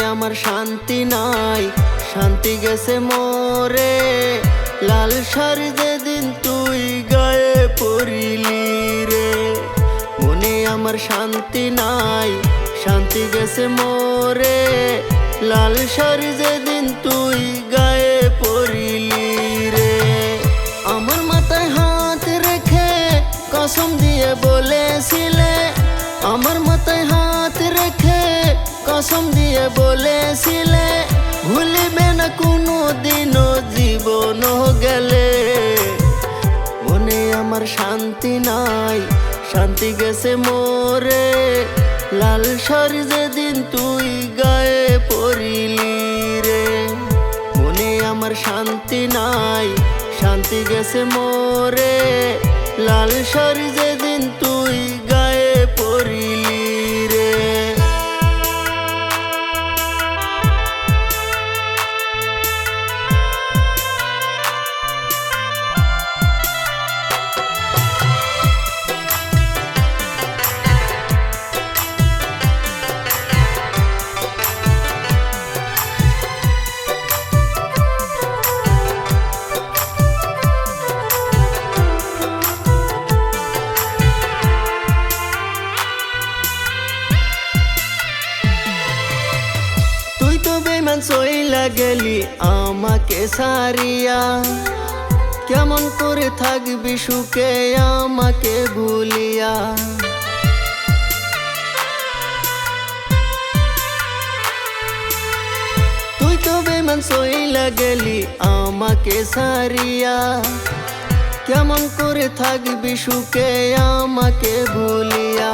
আমার শান্তি নাই। শান্তি গেছে মোরে। লাল সার যেদিন তুই গায়ে পড়িলি রে। মনে আমার শান্তি নাই। শান্তি গেছে মোরে। লাল সার যেদিন তুই গায়ে পড়িলি রে। আমার মাথায় হাত রেখে কসম দিয়ে বলেছিলে। আমার মাথায় হাত রেখে কসম দিয়ে বলেছিলে, ভুলিবে না কোনো দিনও জীবন গেলে। মনে আমার শান্তি নাই, শান্তি গেছে মোরে। লাল সর যেদিন তুই গায়ে পড়িলি রে। মনে আমার শান্তি নাই, শান্তি গেছে মোরে। লাল সর যেদিন তুই গেলি আমাকে সারিয়া। কেমন করে থাকবি সুখে আমাকে ভুলিয়া। তুই তো বেমান সইলা গেলি আমাকে সারিয়া। কেমন করে থাকবি সুখে আমাকে ভুলিয়া।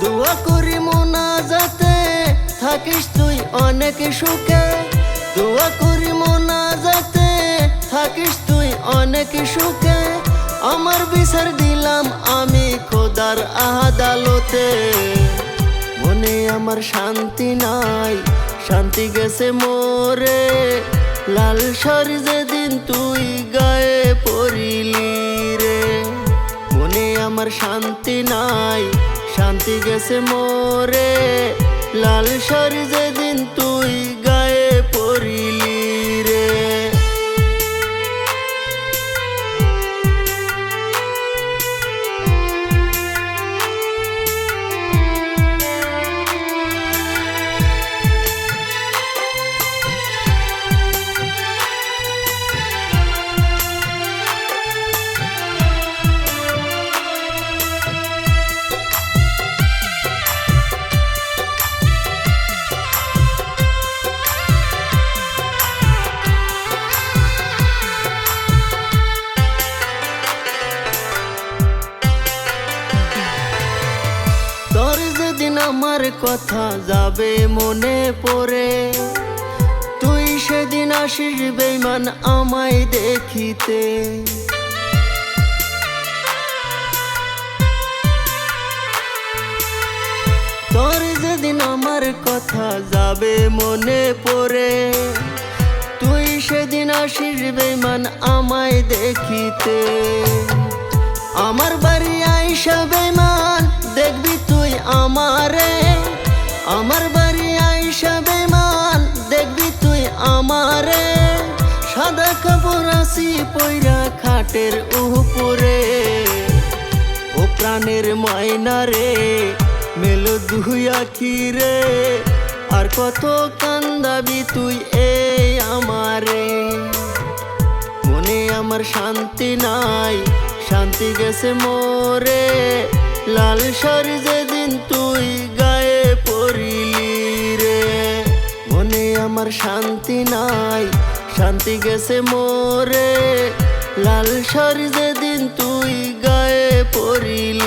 দোয়া করি মোনা যাতে থাকিস অনেক সুখে, দোয়া করি মোনা যাতে থাকিস তুই অনেক সুখে। আমার বিচার দিলাম আমি খোদার আদালতে মনে আমার শান্তি নাই, শান্তি গেছে মোরে। লাল সর যেদিন তুই গায়ে পড়িলি রে। মনে আমার শান্তি নাই, শান্তি গেছে মোরে। লাল সর যেদিন কথা যাবে মনে পড়ে। তুই সেদিন আসিস বেমান আমায় দেখিতে। তোর যেদিন আমার কথা যাবে মনে পড়ে। তুই সেদিন আসিস বেমান আমায় দেখিতে। আমার বাড়ি আইসা বেমান দেখবি তুই আমারে, আমার বাড়ি আইসা বেমান দেখবি তুই আমারে, সাদা কাপড় আসি পইরা খাটের উপরে। ও প্রাণের ময়না রে, মেলো দুই আখি রে? আর কত কান্দাবি তুই এই আমারে। মনে আমার শান্তি নাই, শান্তি গেছে মোরে। লাল সর যেদিন তুই গায়ে পড়িলি রে, মনে আমার শান্তি নাই, শান্তি গেছে মোরে। লাল সর যেদিন তুই গায়ে পড়িলি